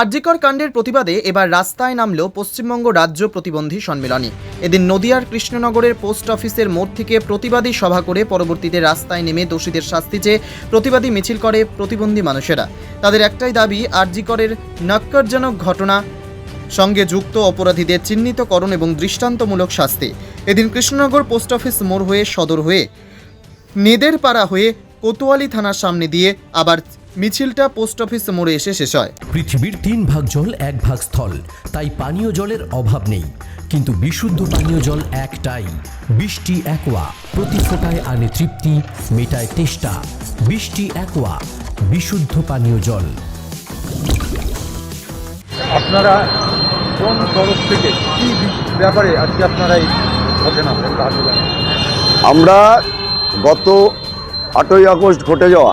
আরজিকর কাণ্ডের প্রতিবাদে এবার রাস্তায় নামল পশ্চিমবঙ্গ রাজ্য প্রতিবন্ধী সম্মেলনী এদিন নদিয়ার কৃষ্ণনগরের পোস্ট অফিসের মোড় থেকে প্রতিবাদী সভা করে পরবর্তীতে রাস্তায় নেমে দোষীদের শাস্তি চেয়ে প্রতিবাদী মিছিল করে প্রতিবন্ধী মানুষেরা। তাদের একটাই দাবি, আরজিকরের নক্করজনক ঘটনা সঙ্গে যুক্ত অপরাধীদের চিহ্নিতকরণ এবং দৃষ্টান্তমূলক শাস্তি। এদিন কৃষ্ণনগর পোস্ট অফিস মোড় হয়ে সদর হয়ে নেদেরপাড়া হয়ে কোতোয়ালি থানার সামনে দিয়ে আবার মিছিলটা পোস্ট অফিস মোড়ে এসে শেষ হয়। পৃথিবীর তিন ভাগ জল এক ভাগ স্থল তাই পানীয় জলের অভাব নেই। কিন্তু বিশুদ্ধ পানীয় জল একটাই বৃষ্টি একোয়া প্রতি ফোটায় আনে তৃপ্তি মেটায় তেষ্টা। বৃষ্টি একোয়া বিশুদ্ধ পানীয় জল। আপনারা কোন তরফ থেকে কি ব্যাপারে আজকে আপনারা এই ঘটনা আমরা গত আটই আগস্ট ঘটে যাওয়া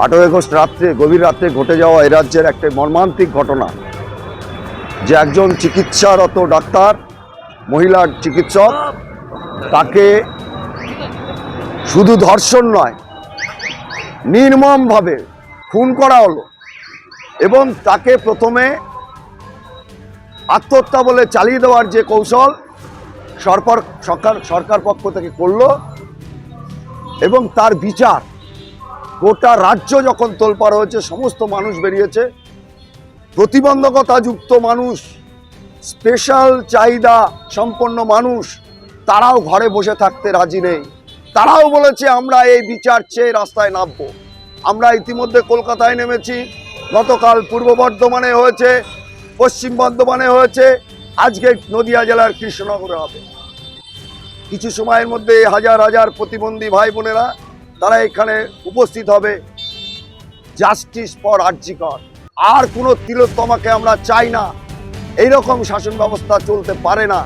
আটই আগস্ট রাত্রে, গভীর রাত্রে ঘটে যাওয়া এ রাজ্যের একটা মর্মান্তিক ঘটনা। যে একজন চিকিৎসারত ডাক্তার মহিলার চিকিৎসক, তাকে শুধু ধর্ষণ নয়, নির্মমভাবে খুন করা হলো এবং তাকে প্রথমে আত্মহত্যা বলে চালিয়ে দেওয়ার যে কৌশল সরকার সরকার সরকার পক্ষ থেকে করল এবং তার বিচার গোটা রাজ্য যখন তোলপাড় হয়েছে, সমস্ত মানুষ বেরিয়েছে। প্রতিবন্ধকতাযুক্ত মানুষ স্পেশাল চাহিদা সম্পন্ন মানুষ, তারাও ঘরে বসে থাকতে রাজি নেই। তারাও বলেছে, আমরা এই বিচার চেয়ে রাস্তায় নামবো। আমরা ইতিমধ্যে কলকাতায় নেমেছি। গতকাল পূর্ব বর্ধমানে হয়েছে, পশ্চিম বর্ধমানে হয়েছে, আজকে নদিয়া জেলার কৃষ্ণনগরে হবে। কিছু সময়ের মধ্যে হাজার হাজার প্রতিবন্ধী ভাই বোনেরা তারা এখানে উপস্থিত হবে। জাস্টিস ফর আর্জিকর আর কোনো তিলোত্তমাকে আমরা চাই না। এইরকম শাসন ব্যবস্থা চলতে পারে না।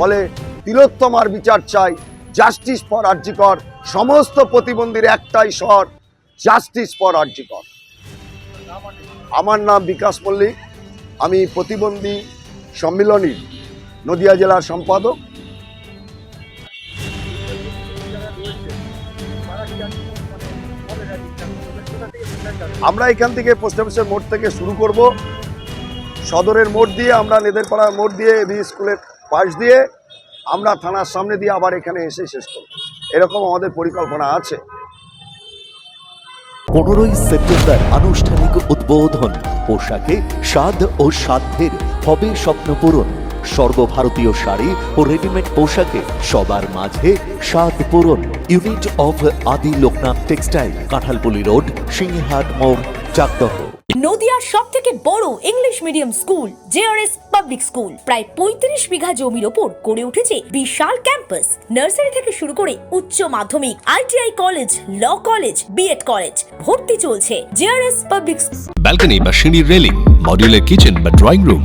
বলে তিলোত্তমার বিচার চাই। জাস্টিস ফর আর্জিকর সমস্ত প্রতিবন্ধীর একটাই স্বর জাস্টিস ফর আর্জিকর আমার নাম বিকাশ মল্লিক। আমি প্রতিবন্ধী সম্মিলনীর নদিয়া জেলার সম্পাদক। আমরা এখান থেকে পোস্ট অফিসের মোড় থেকে শুরু করব। সদরের মোড় দিয়ে আমরা নেদেরপাড়ার মোড় দিয়ে এবি স্কুলের পাশ দিয়ে আমরা থানার সামনে দিয়ে আবার এখানে এসে শেষ করব। এরকম আমাদের পরিকল্পনা আছে। পনেরোই সেপ্টেম্বর আনুষ্ঠানিক উদ্বোধন। পোশাকে স্বাদ ও সাধ্যের হবে স্বপ্ন পূরণ। সর্বভারতীয় শাড়ি ও রেডিমেড পোশাকে সবার মাঝে স্বাদ পূরণ। Unit of Adi Loknath textile Kanthalpuli road Singhat মোড় চাকদহ নদিয়ার সব থেকে বড় English medium school JRS public school প্রায় পঁয়ত্রিশ বিঘা জমির ওপর গড়ে উঠেছে বিশাল ক্যাম্পাস নার্সারি থেকে শুরু করে উচ্চ মাধ্যমিক ITI college law college B Ed college ভর্তি চলছে জেআরএস পাবলিক ব্যালকনি বা সিঁড়ির রেলিং মডিউলার কিচেন বা ড্রয়িং রুম